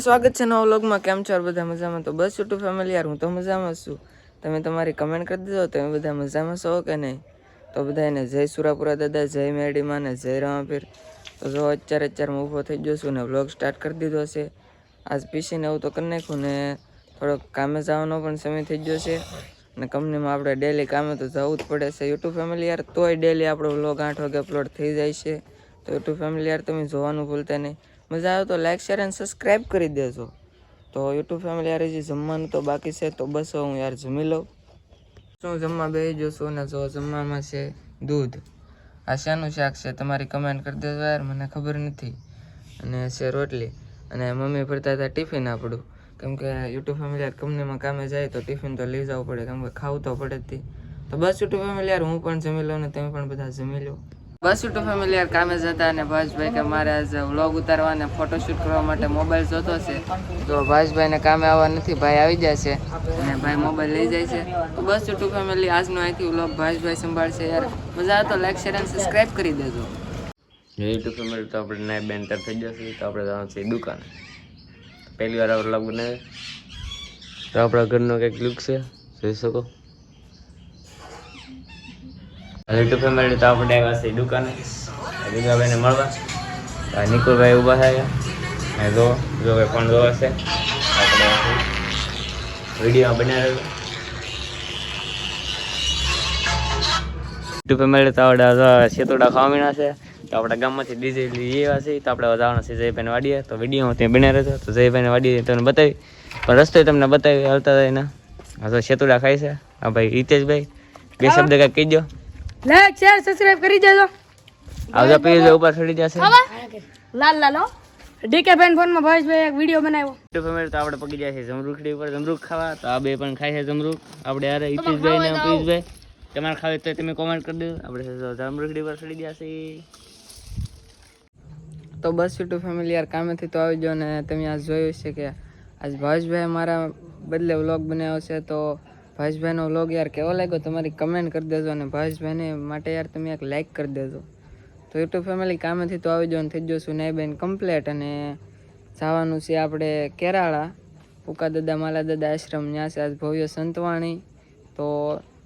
સ્વાગત છે નવા વ્લોગમાં. કેમ છો? બધા મજામાં? તો બસ યુટ્યુબ ફેમિલી યાર. હું તો મજામાં છું. તમે તમારી કમેન્ટ કરી દીધો તમે બધા મજામાં છો કે નહીં? તો બધા એને જય સુરાપુરા દાદા, જય મેડીમાં ને જય રામાપીર. તો જો અત્યારે હું ઊભો થઈ ગયો છું ને વ્લોગ સ્ટાર્ટ કરી દીધો છે. આજ પીસીને એવું તો કરી નાખ્યું ને થોડોક કામે જવાનો પણ સમય થઈ ગયો છે. અને કંપનીમાં આપણે ડેલી કામે તો જવું જ પડે છે. યુટ્યુબ ફેમિલી યાર, તોય ડેલી આપણો વ્લોગ આઠ વાગે અપલોડ થઈ જાય છે. તો યુટ્યુબ ફેમિલી યાર, તમે જોવાનું ભૂલતા નહીં. મજા આવે તો લાઇક શેર અને સબસ્ક્રાઈબ કરી દેજો. તો યુટ્યુબ ફેમિલી યાર હજી જમવાનું તો બાકી છે, તો બસ હું યાર જમી લઉં. શું જમવા બે જોશું ને જો જમવામાં છે દૂધ. આ શાનું શાક છે, તમારી કમેન્ટ કરી દેજો યાર, મને ખબર નથી. અને છે રોટલી. અને મમ્મી ભરતા હતા ટિફિન આપણું. કેમ કે યુટ્યુબ ફેમિલી યાર કંપનીમાં કામે જાય તો ટિફિન તો લઈ જવું પડે, કેમ કે ખાવું તો પડે જ તો. બસ યુટ્યુબ ફેમિલી યાર, હું પણ જમી લઉં ને તમે પણ બધા જમી લો. બસ યુટ્યુબ ફેમિલી, યાર કામે જતા અને ભાજભાઈ કે મારે આજ વ્લોગ ઉતારવા અને ફોટોશૂટ કરવા માટે મોબાઈલ જોતો છે. તો ભાજભાઈને કામે આવવા નથી, ભાઈ આવી જાય છે અને ભાઈ મોબાઈલ લઈ જાય છે. તો બસ યુટ્યુબ ફેમિલી, આજનો અહીંથી વ્લોગ ભાજભાઈ સંભાળશે, યાર મજા આવે તો લાઈક શેર અને સબસ્ક્રાઈબ કરી દેજો. યુટ્યુબ ફેમિલી, તો આપણે નાઈ બેન્ટર થઈ જશે તો આપણે જવાનું છે દુકાન. પહેલી વાર વ્લોગ બનાવે તો આપણા ઘરનો કંઈક લુક છે, જોઈ શકો? યુટ્યુબ ફેમિલી તો આપણે આવ્યા છે દુકાને. દીગાભાઈને મળવા. નિકુલભાઈ ઊભા થયા અને જો જો ભાઈ પણ જોવા છે. આપણે વીડિયો બનાવેલો. યુટ્યુબ ફેમિલી તો આપણે શેતોડા ખાવા મીના છે. તો આપણા ગામમાંથી ડીજે છે તો આપણે જવાના છે જયભાઈને વાડીએ. તો વીડિયો ત્યાં બન્યા રહેતો તો જયભાઈને વાડીએ તમને બતાવી. પણ રસ્તો તમને બતાવી હાલતા જઈને હા તો શેતુડા ખાય છે. હા ભાઈ હિતેશભાઈ બે શબ્દ કાંઈક કહી દો લાઈક શેર સબસ્ક્રાઇબ કરી દેજો. આવજો પી ઉપર ચડી જશે. લાલ લાલ હો. ડીકે બેન ફોનમાં ભાઈ એક વિડિયો બનાવ્યો. યુટ્યુબ ફેમિલી તો આપણે પગી જાય છે જમરૂખડી ઉપર. જમરૂખ ખાવા તો આ બે પણ ખાય છે જમરૂખ. આપણે યાર હિતેશભાઈ ને પિયુષભાઈ. તમારે ખાવે તો તમે કોમેન્ટ કરી દો. આપણે જમરૂખડી પર ચડી ગયા છે તો બસ યુટ્યુબ ફેમિલી યાર કામેથી તો આવી જાઓ ને તમે આજ જોયું છે કે આજ ભાવેશભાઈ મારા બદલે વ્લોગ બનાવ્યો છે તો ભાવેશભાઈનો વ્લોગ યાર કેવો લાગ્યો તમારી કમેન્ટ કરી દેજો અને ભાવેશભાઈને માટે યાર તમે એક લાઇક કરી દેજો. તો યુટ્યુબ ફેમિલી કામેથી તો આવી જાઓ થઈ જશું નહીં બેન કમ્પ્લેટ અને જવાનું છે આપણે કેરાળા. ઉકા દાદા, માલા દાદા આશ્રમ છે આજ ભવ્ય સંતવાણી. તો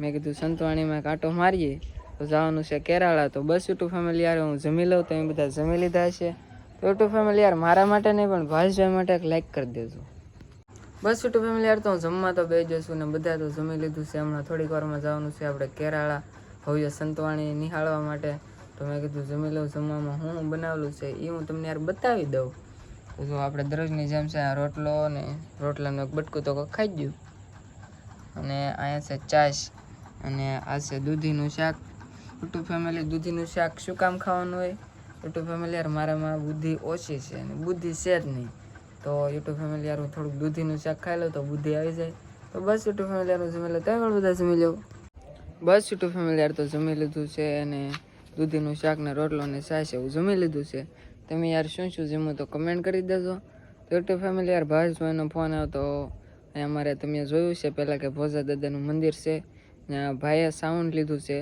મેં કીધું સંતવાણીમાં કાંટો મારીએ. તો જવાનું છે કેરાળા. તો બસ યુટ્યુબ ફેમિલી યાર હું જમી લઉં તો એ બધા જમી લીધા છે. તો યુટ્યુબ ફેમિલી યાર મારા માટે નહીં પણ ભાવેશભાઈ માટે એક લાઈક કરી દેજો. બસ છૂટું ફેમિલી યાર તો જમવા તો બે જશું ને બધા તો જમી લીધું છે. હમણાં થોડીક વારમાં જવાનું છે આપણે કેરાળા ભવ્ય સંતવાણી નિહાળવા માટે. તો મેં કીધું જમી લઉં જમવામાં. હું બનાવેલું છે એ હું તમને યાર બતાવી દઉં. જો આપણે દરરોજની જેમ છે આ રોટલો ને રોટલાનું એક બટકું તો ખાઈ ગયું. અને અહીંયા છે ચાશ અને આ છે દૂધીનું શાક. યુટ્યુબ ફેમિલી દૂધીનું શાક શું કામ ખાવાનું હોય? યુટ્યુબ ફેમિલી યાર મારામાં બુદ્ધિ ઓછી છે અને બુદ્ધિ છે જ નહીં. તો યુટ્યુબ ફેમિલી યાર થોડુંક દૂધીનું શાક ખાઈ લઉં તો બુદ્ધિ આવી જાય. તો બસ યુટ્યુબ ફેમિલી યાર જમી લો. તમે પણ બધા જમી લો. બસ યુટ્યુબ ફેમિલી યાર તો જમી લીધું છે અને દૂધીનું શાક ને રોટલો ને છાશ એવું જમી લીધું છે. તમે યાર શું શું જમો તો કમેન્ટ કરી દેજો. તો યુટ્યુબ ફેમિલી યાર ભાવેશભાઈનો ફોન આવ્યો તો અહીંયા અમારે તમે જોયું છે પહેલાં કે ભોજા દાદાનું મંદિર છે. ત્યાં ભાઈએ સાઉન્ડ લીધું છે.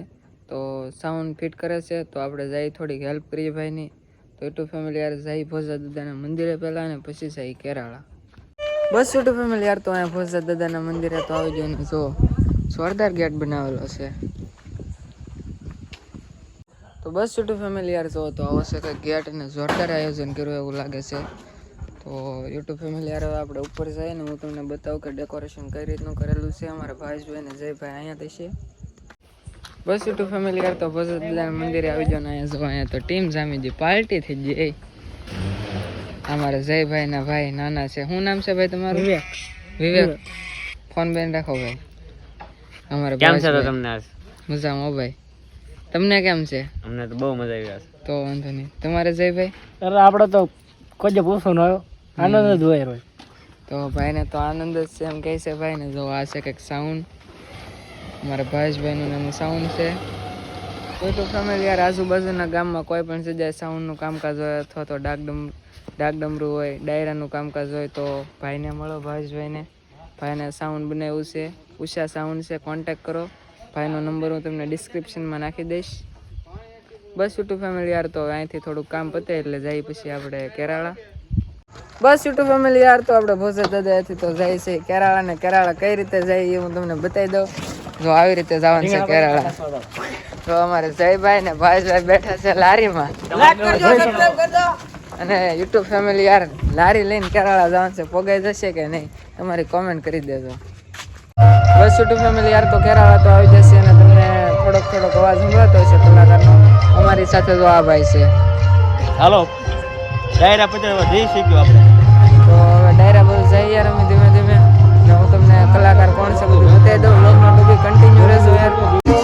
તો સાઉન્ડ ફિટ કરે છે. તો આપણે જઈ થોડીક હેલ્પ કરીએ ભાઈની. તો યુટ્યુબ ફેમિલી યાર જાય ભોજા દાદાના મંદિરે પહેલાં અને પછી જાય કેરાળા. બસ યુટ્યુબ ફેમિલી યાર તો અહીંયા ભોજા દાદાના મંદિરે તો આવી જાય ને જો, જોરદાર ગેટ બનાવેલો છે. તો બસ યુટ્યુબ ફેમિલી યાર જો, તો આવો છે કે ગેટ અને જોરદાર આયોજન કર્યું એવું લાગે છે. તો યુટ્યુબ ફેમિલી યાર આપણે ઉપર જઈએ ને હું તમને બતાવું કે ડેકોરેશન કઈ રીતનું કરેલું છે. અમારા ભાઈ જોઈને જય જયભાઈ અહીંયા થશે બસ યુટ્યુબ ફેમિલી કરતો તો મંદિરે આવી જાવ અહીંયા જો અહીંયા તો ટીમ જામી ગઈ પાર્ટી થઈ જઈ અમારા જયભાઈ ના ભાઈ નાના છે. શું નામ છે ભાઈ તમારું? વિવેક. વિવેક. ફોન બેન રાખો ભાઈ. અમારા કેમ છે તો તમને આજ? મજામાં હો ભાઈ. તમને કેમ છે? અમને તો બહુ મજા આવી તો વાંધો નહીં. તમારે જયભાઈ? અરે આપણે તો કોઈ પૂછો ન આવ્યો આનંદ જ હોય તો તો ભાઈને તો આનંદ જ છે એમ કહે છે ભાઈને. જો આ છે કંઈક સાઉન્ડ અમારા ભાવેશભાઈનું નાનું સાઉન્ડ છે. કોઈ તો ફેમિલી યાર આજુબાજુના ગામમાં કોઈ પણ જગ્યાએ સાઉન્ડનું કામકાજ હોય અથવા તો ડાકડમ, ડાકડમરું હોય, ડાયરાનું કામકાજ હોય તો ભાઈને મળો ભાવેશભાઈને ભાઈને સાઉન્ડ બનાવ્યું છે. ઉષા સાઉન્ડ છે. કોન્ટેક કરો. ભાઈનો નંબર હું તમને ડિસ્ક્રિપ્શનમાં નાખી દઈશ. બસ યુટ્યુબ ફેમિલી યાર તો અહીંથી થોડુંક કામ પતે એટલે જઈ પછી આપણે કેરાળા. બસ યુટ્યુબ ફેમિલી યાર તો આપણે ભોસે દાદાથી તો જાય છે. કેરાળા ને કેરાળા કઈ રીતે જાય એ હું તમને બતાવી દઉં. જો આવી રીતે જવાનું છે કેરાળા તો અમારે જયભાઈ ને ભાઈભાઈ બેઠા છે લારીમાં. અને યુટ્યુબ ફેમિલી યાર લારી લઈને કેરાળા જવાનું છે પોગાઈ જશે કે નહીં તમારી કોમેન્ટ કરી દેજો. બસ યુટ્યુબ ફેમિલી યાર તો કેરાળા તો આવી જશે અને તમને થોડોક થોડોક અવાજ સંભળાતો હશે કલાકારનો અમારી સાથે જો આ ભાઈ છે. હાલો ડાયરા પછી જઈ શીખ્યો આપણે. તો ડાયરા બધું જઈએ યાર અમે ધીમે ધીમે. કલાકાર કોણ છે બધું બતાવી દઉં. બ્લોગમાં તો બી કન્ટિન્યુ રહેજો યાર.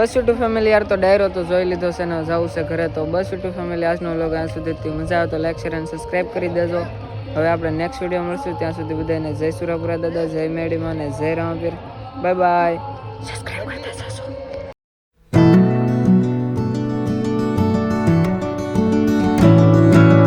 બસ યુટ્યુબ ફેમિલી યાર તો ડાયરો તો જોઈ લીધો છે ને જવું છે ઘરે તો બસ યુટ્યુબ ફેમિલી આજનો લોગ આ સુધી મજા આવે તો લાઈક શેર અને સબસ્ક્રાઈબ કરી દેજો. હવે આપણે નેક્સ્ટ વીડિયો મળશું. ત્યાં સુધી બધાને જય સુરાપુરા દાદા, જય મેડીમાં અને જય રામપીર. બાય બાય સબસ્ક્રાઈબ કરી દેજો.